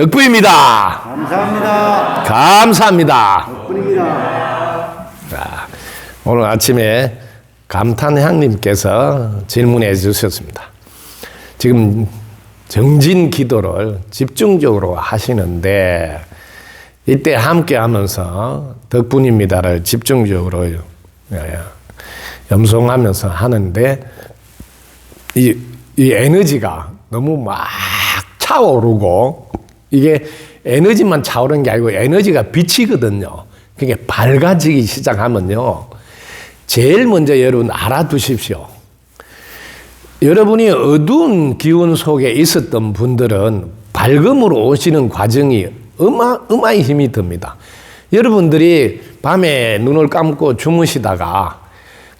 덕분입니다. 감사합니다. 감사합니다. 덕분입니다. 자, 오늘 아침에 감탄향님께서 질문해 주셨습니다. 지금 정진 기도를 집중적으로 하시는데 이때 함께 하면서 덕분입니다를 집중적으로 예, 염송하면서 하는데 이, 이 에너지가 너무 막 차오르고 이게 에너지만 차오르는 게 아니고 에너지가 빛이거든요. 그게 밝아지기 시작하면요. 제일 먼저 여러분 알아두십시오. 여러분이 어두운 기운 속에 있었던 분들은 밝음으로 오시는 과정이 어마, 어마히 힘이 듭니다. 여러분들이 밤에 눈을 감고 주무시다가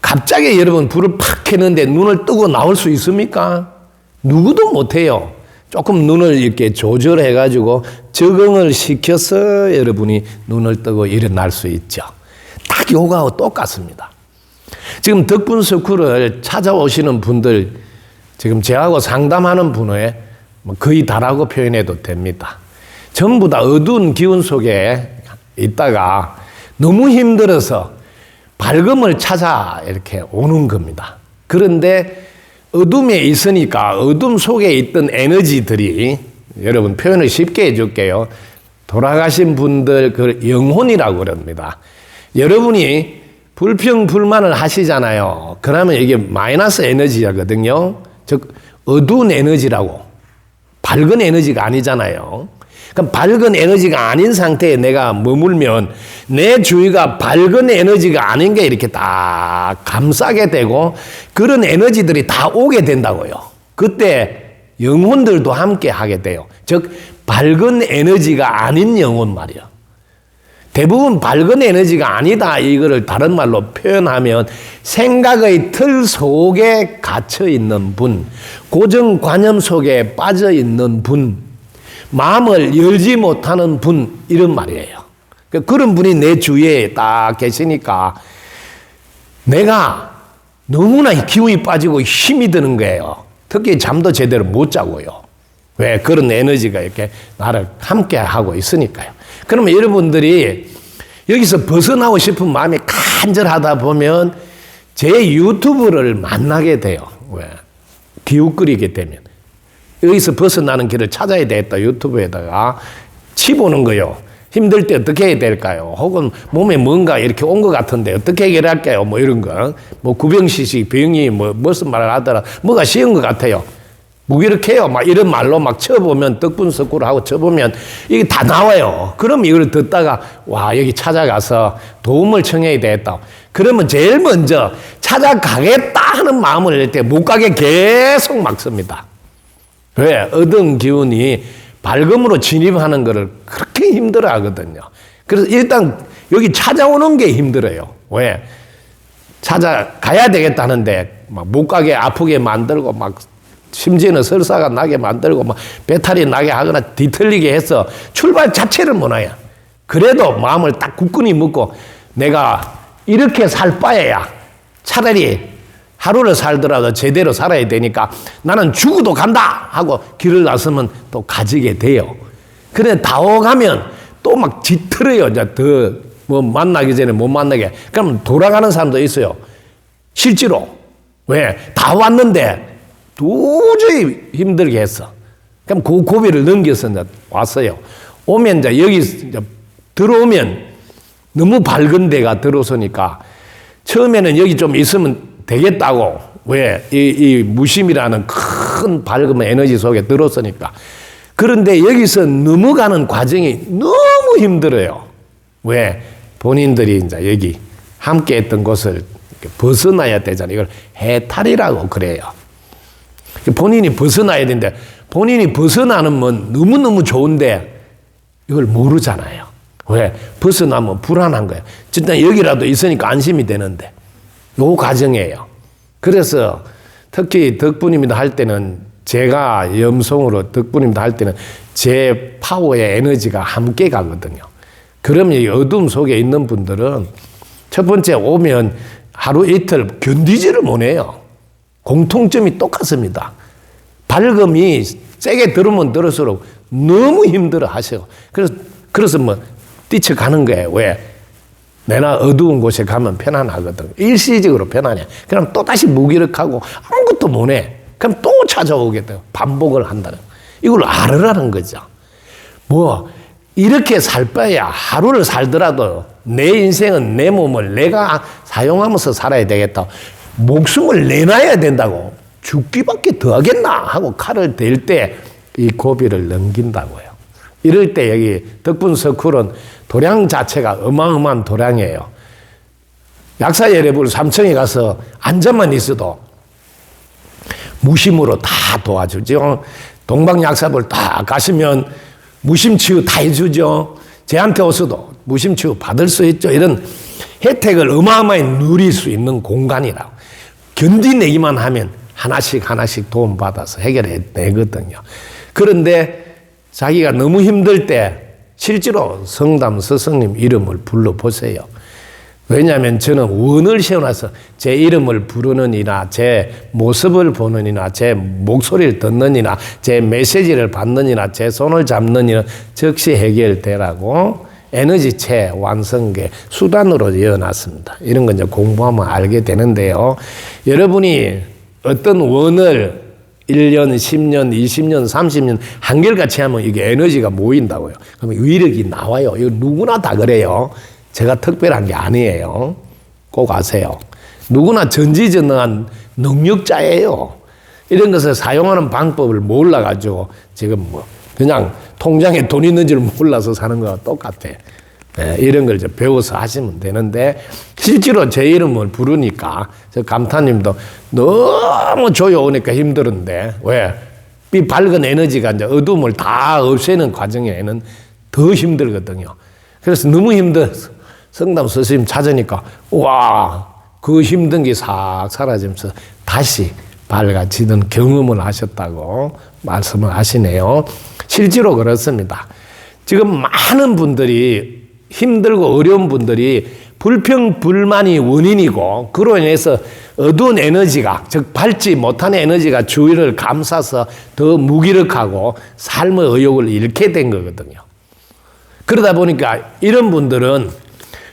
갑자기 여러분 불을 팍 켜는데 눈을 뜨고 나올 수 있습니까? 누구도 못해요. 조금 눈을 이렇게 조절해 가지고 적응을 시켜서 여러분이 눈을 뜨고 일어날 수 있죠. 딱 요거하고 똑같습니다. 지금 덕분 스쿨을 찾아오시는 분들, 지금 저하고 상담하는 분에 뭐 거의 다라고 표현해도 됩니다. 전부 다 어두운 기운 속에 있다가 너무 힘들어서 밝음을 찾아 이렇게 오는 겁니다. 그런데 어둠에 있으니까 어둠 속에 있던 에너지들이 여러분 표현을 쉽게 해줄게요. 돌아가신 분들 그 영혼이라고 그럽니다. 여러분이 불평 불만을 하시잖아요. 그러면 이게 마이너스 에너지거든요. 즉 어두운 에너지라고 밝은 에너지가 아니잖아요. 그럼 밝은 에너지가 아닌 상태에 내가 머물면 내 주위가 밝은 에너지가 아닌 게 이렇게 다 감싸게 되고 그런 에너지들이 다 오게 된다고요. 그때 영혼들도 함께 하게 돼요. 즉, 밝은 에너지가 아닌 영혼 말이요. 대부분 밝은 에너지가 아니다. 이거를 다른 말로 표현하면 생각의 틀 속에 갇혀 있는 분, 고정관념 속에 빠져 있는 분, 마음을 열지 못하는 분 이런 말이에요. 그러니까 그런 분이 내 주위에 딱 계시니까 내가 너무나 기운이 빠지고 힘이 드는 거예요. 특히 잠도 제대로 못 자고요. 왜 그런 에너지가 이렇게 나를 함께 하고 있으니까요. 그러면 여러분들이 여기서 벗어나고 싶은 마음이 간절하다 보면 제 유튜브를 만나게 돼요. 왜? 기웃거리게 되면. 여기서 벗어나는 길을 찾아야 되겠다. 유튜브에다가 치보는 거요. 힘들 때 어떻게 해야 될까요? 혹은 몸에 뭔가 이렇게 온 것 같은데 어떻게 해결할까요? 뭐 이런 거. 뭐 구병시식 병이 뭐 무슨 말을 하더라. 뭐가 쉬운 것 같아요. 무기력해요. 막 이런 말로 막 쳐보면 덕분석구를 하고 쳐보면 이게 다 나와요. 그럼 이걸 듣다가 와 여기 찾아가서 도움을 청해야 되겠다. 그러면 제일 먼저 찾아가겠다 하는 마음을 낼 때 못 가게 계속 막습니다. 왜? 얻은 기운이 밝음으로 진입하는 것을 그렇게 힘들어 하거든요. 그래서 일단 여기 찾아오는 게 힘들어요. 왜? 찾아가야 되겠다는데 막 못 가게 아프게 만들고 막 심지어는 설사가 나게 만들고 막 배탈이 나게 하거나 뒤틀리게 해서 출발 자체를 못 해요. 그래도 마음을 딱 굳건히 먹고 내가 이렇게 살 바에야 차라리 하루를 살더라도 제대로 살아야 되니까 나는 죽어도 간다 하고 길을 나서면 또 가지게 돼요. 그래 다오가면 또 막 뒤틀어요. 이제 더 뭐 만나기 전에 못 만나게. 그럼 돌아가는 사람도 있어요. 실제로. 왜? 다 왔는데 도저히 힘들게 했어. 그럼 그 고비를 넘겨서 이제 왔어요. 오면 이제 여기 이제 들어오면 너무 밝은 데가 들어서니까 처음에는 여기 좀 있으면 되겠다고 왜? 이, 이 무심이라는 큰 밝은 에너지 속에 들었으니까. 그런데 여기서 넘어가는 과정이 너무 힘들어요. 왜? 본인들이 이제 여기 함께 했던 곳을 벗어나야 되잖아요. 이걸 해탈이라고 그래요. 본인이 벗어나야 되는데 본인이 벗어나는 건 너무너무 좋은데 이걸 모르잖아요. 왜? 벗어나면 불안한 거예요. 일단 여기라도 있으니까 안심이 되는데. 요 과정이에요. 그래서 특히 덕분입니다 할 때는 제가 염송으로 덕분입니다 할 때는 제 파워의 에너지가 함께 가거든요. 그러면 이 어둠 속에 있는 분들은 첫 번째 오면 하루 이틀 견디지를 못해요. 공통점이 똑같습니다. 밝음이 세게 들으면 들을수록 너무 힘들어 하셔. 그래서, 그래서 뭐 뛰쳐가는 거예요. 왜? 내나 어두운 곳에 가면 편안하거든. 일시적으로 편안해. 그럼 또다시 무기력하고 아무것도 못 해. 그럼 또 찾아오게 돼요. 반복을 한다는. 이걸 알으라는 거죠. 뭐, 이렇게 살 바야 하루를 살더라도 내 인생은 내 몸을 내가 사용하면서 살아야 되겠다. 목숨을 내놔야 된다고. 죽기밖에 더 하겠나 하고 칼을 댈 때 이 고비를 넘긴다고요. 이럴 때 여기 덕분 서쿨은 도량 자체가 어마어마한 도량이에요. 약사 예례부를 삼청에 가서 앉아만 있어도 무심으로 다 도와주죠. 동방약사부를 다 가시면 무심치유 다 해주죠. 제한테 오셔도 무심치유 받을 수 있죠. 이런 혜택을 어마어마히 누릴 수 있는 공간이라고. 견디내기만 하면 하나씩 하나씩 도움받아서 해결해 내거든요. 그런데 자기가 너무 힘들 때 실제로 성담 스승님 이름을 불러보세요. 왜냐하면 저는 원을 세워놔서 제 이름을 부르는 이나 제 모습을 보는 이나 제 목소리를 듣는 이나 제 메시지를 받는 이나 제 손을 이는 즉시 해결되라고 에너지체 완성계 수단으로 이어놨습니다. 이런 건 이제 공부하면 알게 되는데요. 여러분이 어떤 원을 1년, 10년, 20년, 30년 한결같이 하면 이게 에너지가 모인다고요. 그러면 위력이 나와요. 이거 누구나 다 그래요. 제가 특별한 게 아니에요. 꼭 아세요. 누구나 전지전능한 능력자예요. 이런 것을 사용하는 방법을 몰라가지고 지금 뭐 그냥 통장에 돈 있는 줄 몰라서 사는 거와 똑같아. 예, 이런 걸 이제 배워서 하시면 되는데 실제로 제 이름을 부르니까 저 감탄님도 너무 조여오니까 힘들은데 왜? 이 밝은 에너지가 이제 어둠을 다 없애는 과정에는 더 힘들거든요. 그래서 너무 힘들어서 성담 스님 찾으니까 와, 그 힘든 게 싹 사라지면서 다시 밝아지는 경험을 하셨다고 말씀을 하시네요. 실제로 그렇습니다. 지금 많은 분들이 힘들고 어려운 분들이 불평, 불만이 원인이고, 그로 인해서 어두운 에너지가, 즉, 밝지 못한 에너지가 주위를 감싸서 더 무기력하고 삶의 의욕을 잃게 된 거거든요. 그러다 보니까 이런 분들은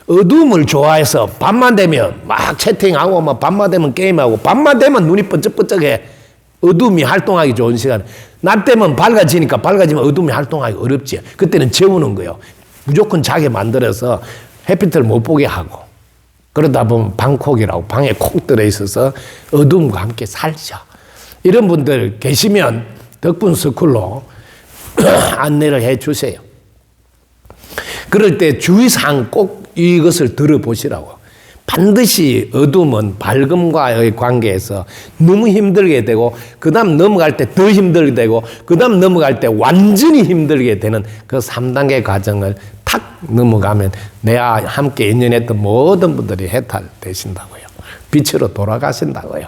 어둠을 좋아해서 밤만 되면 막 채팅하고 막 밤만 되면 게임하고 밤만 되면 눈이 번쩍번쩍해. 어둠이 활동하기 좋은 시간. 낮 되면 밝아지니까 밝아지면 어둠이 활동하기 어렵지. 그때는 재우는 거예요. 무조건 자게 만들어서 햇빛을 못 보게 하고. 그러다 보면 방콕이라고 방에 콕 들어 있어서 어둠과 함께 살죠. 이런 분들 계시면 덕분 스쿨로 안내를 해 주세요. 그럴 때 주의사항 꼭 이것을 들어보시라고. 반드시 어둠은 밝음과의 관계에서 너무 힘들게 되고, 그 다음 넘어갈 때 더 힘들게 되고, 그 다음 넘어갈 때 완전히 힘들게 되는 그 3단계 과정을 탁 넘어가면 내가 함께 인연했던 모든 분들이 해탈되신다고요. 빛으로 돌아가신다고요.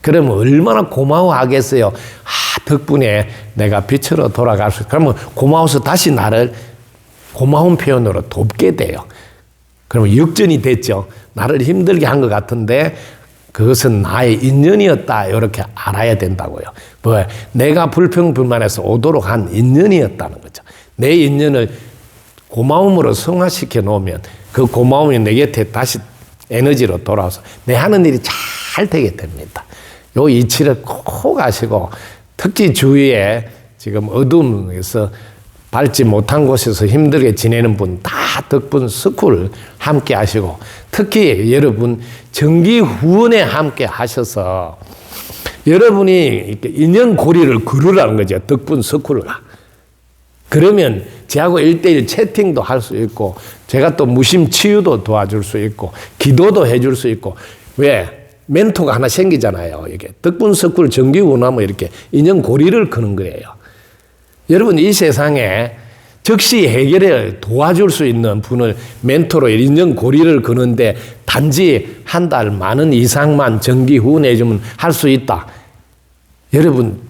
그러면 얼마나 고마워하겠어요. 아, 덕분에 내가 빛으로 돌아갈 수, 그러면 고마워서 다시 나를 고마운 표현으로 돕게 돼요. 그러면 역전이 됐죠. 나를 힘들게 한 것 같은데 그것은 나의 인연이었다. 이렇게 알아야 된다고요. 뭐 내가 불평불만해서 오도록 한 인연이었다는 거죠. 내 인연을 고마움으로 성화시켜 놓으면 그 고마움이 내 곁에 다시 에너지로 돌아와서 내 하는 일이 잘 되게 됩니다. 요 이치를 꼭 아시고 특히 주위에 지금 어둠에서 밟지 못한 곳에서 힘들게 지내는 분 다 덕분 스쿨 함께 하시고 특히 여러분 정기 후원에 함께 하셔서 여러분이 인연 고리를 그루라는 거죠. 덕분 스쿨을. 그러면 저하고 일대일 채팅도 할 수 있고 제가 또 무심 치유도 도와줄 수 있고 기도도 해줄 수 있고 왜? 멘토가 하나 생기잖아요. 이게 덕분 스쿨 정기 후원하면 이렇게 인연 고리를 그는 거예요. 여러분 이 세상에 즉시 해결에 도와줄 수 있는 분을 멘토로 인연 고리를 그는데 단지 한 달 많은 이상만 정기 후원해 주면 할 수 있다. 여러분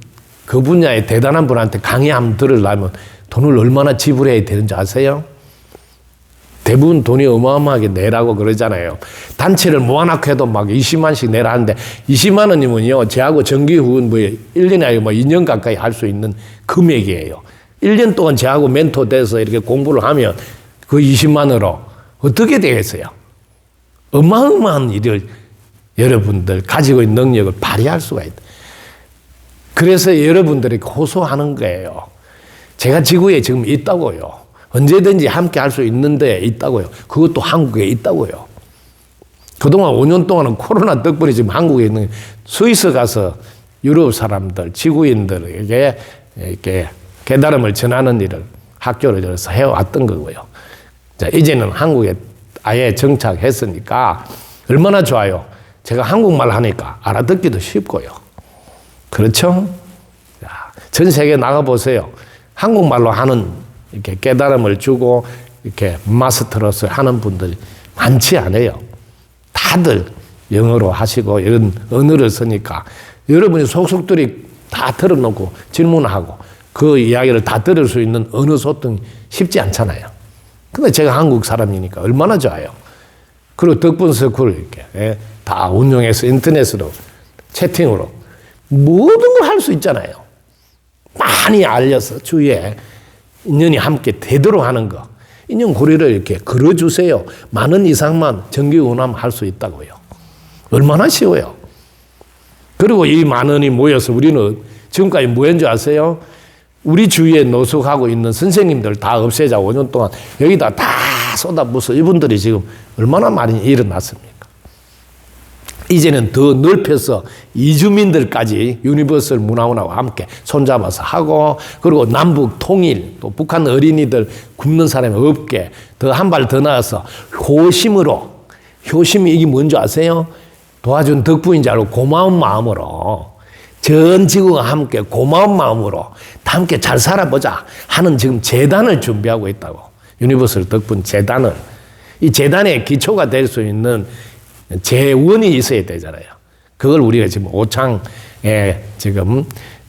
그 분야에 대단한 분한테 강의 한번 들으려면 돈을 얼마나 지불해야 되는지 아세요? 대부분 돈이 어마어마하게 내라고 그러잖아요. 단체를 모아놓고 해도 막 20만씩 내라 하는데 20만 원이면요. 제하고 정기 후원 뭐 1년에 아니고 뭐 2년 가까이 할 수 있는 금액이에요. 1년 동안 저하고 멘토 돼서 이렇게 공부를 하면 그 20만으로 어떻게 되겠어요? 어마어마한 일을 여러분들 가지고 있는 능력을 발휘할 수가 있다. 그래서 여러분들이 호소하는 거예요. 제가 지구에 지금 있다고요. 언제든지 함께 할 수 있는데 있다고요. 그것도 한국에 있다고요. 그동안 5년 동안은 코로나 덕분에 지금 한국에 있는 스위스 가서 유럽 사람들, 지구인들에게 이렇게 깨달음을 전하는 일을 학교를 열어서 해왔던 거고요. 자, 이제는 한국에 아예 정착했으니까 얼마나 좋아요. 제가 한국말 하니까 알아듣기도 쉽고요. 그렇죠? 자, 전 세계 나가보세요. 한국말로 하는 이렇게 깨달음을 주고 이렇게 마스터로서 하는 분들이 많지 않아요. 다들 영어로 하시고 이런 언어를 쓰니까 여러분이 속속들이 다 틀어놓고 질문하고 그 이야기를 다 들을 수 있는 언어 소통이 쉽지 않잖아요. 근데 제가 한국 사람이니까 얼마나 좋아요. 그리고 덕분 스쿨 이렇게 예, 다 운영해서 인터넷으로 채팅으로 모든 걸 할 수 있잖아요. 많이 알려서 주위에 인연이 함께 되도록 하는 거. 인연 고리를 이렇게 걸어주세요. 많은 이상만 정기 운함할 수 있다고요. 얼마나 쉬워요. 그리고 이 만원이 모여서 우리는 지금까지 뭐 했는 줄 아세요? 우리 주위에 노숙하고 있는 선생님들 다 없애자 5년 동안 여기다 다 쏟아부어서 이분들이 지금 얼마나 많이 일어났습니까? 이제는 더 넓혀서 이주민들까지 유니버설 문화원하고 함께 손잡아서 하고 그리고 남북 통일 또 북한 어린이들 굶는 사람이 없게 더 한 발 더 나아서 효심으로 효심이 이게 뭔지 아세요? 도와준 덕분인 줄 알고 고마운 마음으로 전 지구가 함께 고마운 마음으로 다 함께 잘 살아보자 하는 지금 재단을 준비하고 있다고 유니버설 덕분 재단을 이 재단의 기초가 될 수 있는 재원이 있어야 되잖아요. 그걸 우리가 지금 오창에 지금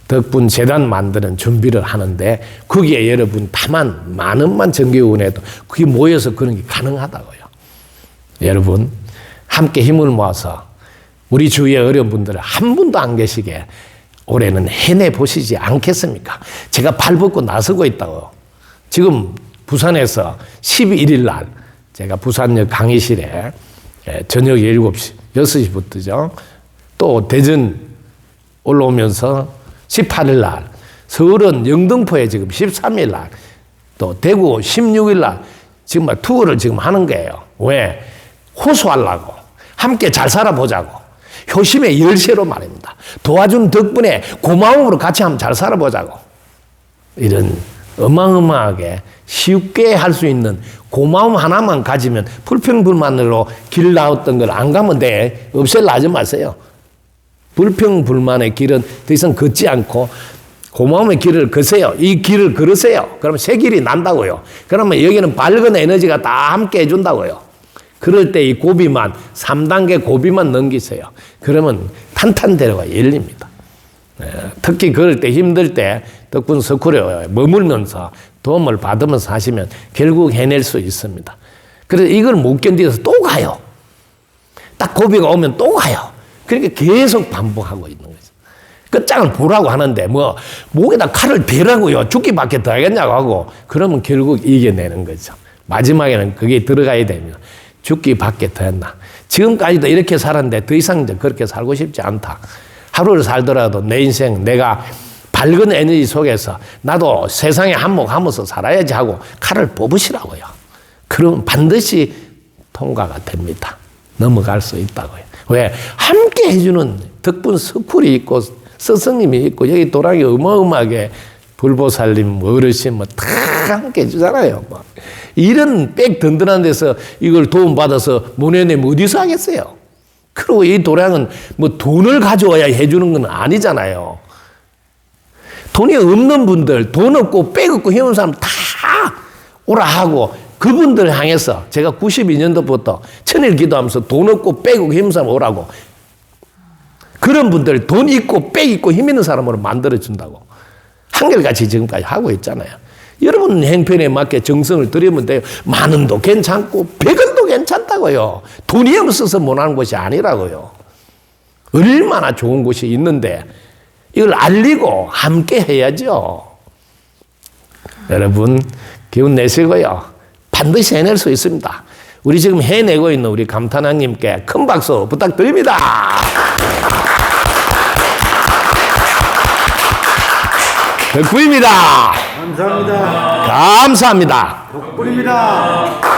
덕분 재단 만드는 준비를 하는데 거기에 여러분 다만 만 원만 정기원에도 그게 모여서 그런 게 가능하다고요. 여러분 함께 힘을 모아서 우리 주위에 어려운 분들을 한 분도 안 계시게 올해는 해내 보시지 않겠습니까? 제가 발벗고 나서고 있다고. 지금 부산에서 11일 날 제가 부산역 강의실에 예, 저녁 7시, 6시부터죠. 또 대전 올라오면서 18일 날, 서울은 영등포에 지금 13일 날, 또 대구 16일 날 지금 막 투어를 지금 하는 거예요. 왜? 호소하려고. 함께 잘 살아보자고. 효심의 열쇠로 말입니다. 도와준 덕분에 고마움으로 같이 한번 잘 살아보자고. 이런 어마어마하게 쉽게 할 수 있는 고마움 하나만 가지면 불평불만으로 길 나왔던 걸 안 가면 돼. 없앨라 하지 마세요. 불평불만의 길은 더 이상 걷지 않고 고마움의 길을 거세요. 이 길을 걸으세요. 그러면 새 길이 난다고요. 그러면 여기는 밝은 에너지가 다 함께 해준다고요. 그럴 때 이 고비만, 3단계 고비만 넘기세요. 그러면 탄탄대로가 열립니다. 예, 특히 그럴 때 힘들 때 덕분 서쿨에 머물면서 도움을 받으면서 하시면 결국 해낼 수 있습니다. 그래서 이걸 못 견디서 또 가요. 딱 고비가 오면 또 가요. 그러니까 계속 반복하고 있는 거죠. 끝장을 보라고 하는데 뭐 목에다 칼을 대라고요. 죽기밖에 더 하겠냐고 하고 그러면 결국 이겨내는 거죠. 마지막에는 그게 들어가야 됩니다. 죽기밖에 더 했나. 지금까지도 이렇게 살았는데 더 이상 그렇게 살고 싶지 않다. 하루를 살더라도 내 인생 내가 밝은 에너지 속에서 나도 세상에 한몫하면서 살아야지 하고 칼을 뽑으시라고요. 그러면 반드시 통과가 됩니다. 넘어갈 수 있다고요. 왜? 함께 해주는 덕분 스쿨이 있고 스승님이 있고 여기 도랑이 어마어마하게 불보살님 어르신 뭐 다 함께 해주잖아요. 뭐. 이런 빽 든든한 데서 이걸 도움받아서 모내내면 어디서 하겠어요? 그리고 이 도량은 뭐 돈을 가져와야 해주는 건 아니잖아요. 돈이 없는 분들, 돈 없고 빽 없고 힘없는 사람 다 오라 하고 그분들 향해서 제가 92년도부터 천일 기도하면서 돈 없고 빽 없고 힘없는 사람 오라고 그런 분들 돈 있고 빽 있고 힘 있는 사람으로 만들어준다고 한결같이 지금까지 하고 있잖아요. 여러분 행편에 맞게 정성을 들이면 돼요. 만 원도 괜찮고 백원 도 괜찮다고요. 돈이 없어서 못하는 것이 아니라고요. 얼마나 좋은 곳이 있는데 이걸 알리고 함께 해야죠. 여러분 기운 내시고요. 반드시 해낼 수 있습니다. 우리 지금 해내고 있는 우리 감탄하님께 큰 박수 부탁드립니다. 덕분입니다. 감사합니다. 감사합니다. 덕분입니다.